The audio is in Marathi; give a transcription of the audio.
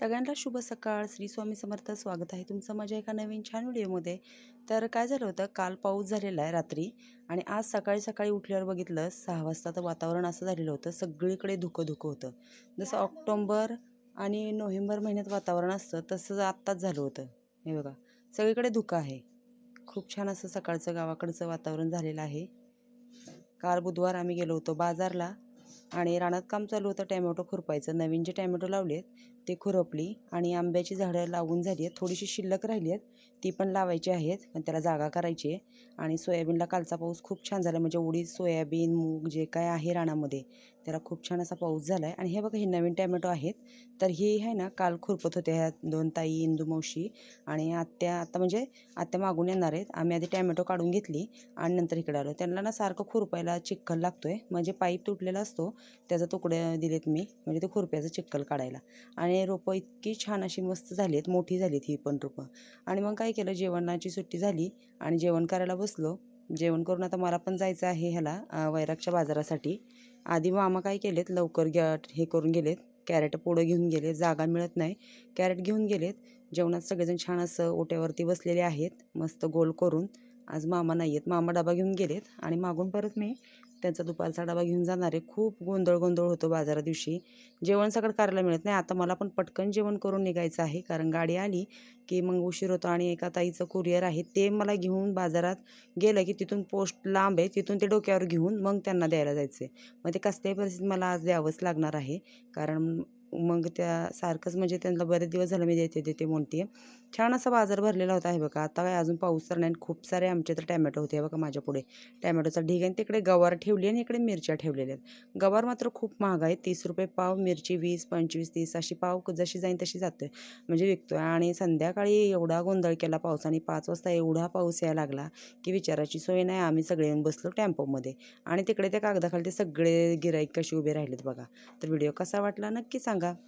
सगळ्यांना शुभ सकाळ. श्री स्वामी समर्थ स्वागत आहे तुमचं माझ्या एका नवीन छान व्हिडिओमध्ये. तर काय झालं होतं काल पाऊस झालेला आहे रात्री आणि आज सकाळी सकाळी उठल्यावर बघितलं सहा वाजता तर वातावरण असं झालेलं होतं सगळीकडे धुकं धुकं होतं. जसं ऑक्टोंबर आणि नोव्हेंबर महिन्यात वातावरण असतं तसं आत्ताच झालं होतं. हे बघा सगळीकडे धुकं आहे. खूप छान असं सकाळचं गावाकडचं वातावरण झालेलं आहे. काल बुधवार आम्ही गेलो होतो बाजारला आणि रानात काम चालू होतं टॅमॅटो खुरपायचं. नवीन जे टॅमॅटो लावलेत ते खुरपली आणि आंब्याची झाडं लावून झाली आहेत. थोडीशी शिल्लक राहिली आहेत. ती पण लावायची आहेत पण त्याला जागा करायची आहे. आणि सोयाबीनला कालचा पाऊस खूप छान झाला. म्हणजे उडीद सोयाबीन मूग जे काय आहे रानामध्ये त्याला खूप छान असा पाऊस झाला आहे आणि हे बघा हे नवीन टॅमॅटो आहेत. तर ही आहे ना काल खुरपत होते ह्या दोन ताई इंदू मावशी आणि आत्या. आता म्हणजे आत्या मागून येणार आहेत. आम्ही आधी टॅमॅटो काढून घेतली आणि नंतर इकडे आलो. त्यांना ना सारखं खुरपायला चिखल लागतो आहे म्हणजे पाईप तुटलेला असतो. त्याचा तुकडे दिलेत मी. म्हणजे ते खुरप्याचं चिखल काढायला. आणि आणि रोपं इतकी छान अशी मस्त झाली आहेत मोठी झाली आहेत ही पण रोपं. आणि मग काय केलं जेवणाची सुट्टी झाली आणि जेवण करायला बसलो. जेवण करून आता मला पण जायचं आहे ह्याला वैरागच्या बाजारासाठी. आधी मामा काय केलेत लवकर गॅ हे करून गेलेत. कॅरेट पोळं घेऊन गेले जागा मिळत नाही. कॅरेट घेऊन गेलेत. जेवणात सगळेजण छान असं ओट्यावरती बसलेले आहेत मस्त गोल करून. आज मामा नाही आहेत मामा डबा घेऊन गेलेत आणि मागून परत मी त्यांचा दुपारचा डबा घेऊन जाणार. आहे खूप गोंधळ गोंधळ होतो बाजारा दिवशी. जेवण सगळं करायला मिळत नाही. आता मला पण पटकन जेवण करून निघायचं आहे. कारण गाडी आली की मग उशीर होतो आणि एका ताईचं कुरिअर आहे. ते मला घेऊन बाजारात गेलं की तिथून पोस्ट लांब आहे. तिथून ते डोक्यावर घेऊन मग त्यांना द्यायला जायचं आहे मग ते कसल्याही परिस्थितीत मला आज द्यावंच लागणार आहे. कारण मग त्या सारखंच म्हणजे त्यांना बरेच दिवस झालं मी देते देते म्हणते. छान असा बाजार भरलेला होता आहे बघा. आता काय अजून पाऊस तर नाही. खूप सारे आमचे तर टॅमॅटो होते बघा माझ्या पुढे. टॅमॅटोचा ढीग आहे तिकडे गवार ठेवली आणि इकडे मिरच्या ठेवलेल्या आहेत. गवार मात्र खूप महाग आहे. तीस रुपये पाव मिरची वीस पंचवीस तीस अशी पाव जशी जाईन तशी जाते. म्हणजे विकतो आणि संध्याकाळी एवढा गोंधळ केला पावसाने. पाच वाजता एवढा पाऊस यायला लागला की विचाराची सोय नाही. आम्ही सगळे येऊन बसलो टेम्पोमध्ये. आणि तिकडे त्या कागदाखाली ते सगळे गिराईक कशी उभे राहिलेत बघा. तर व्हिडिओ कसा वाटला नक्की सांगा. много.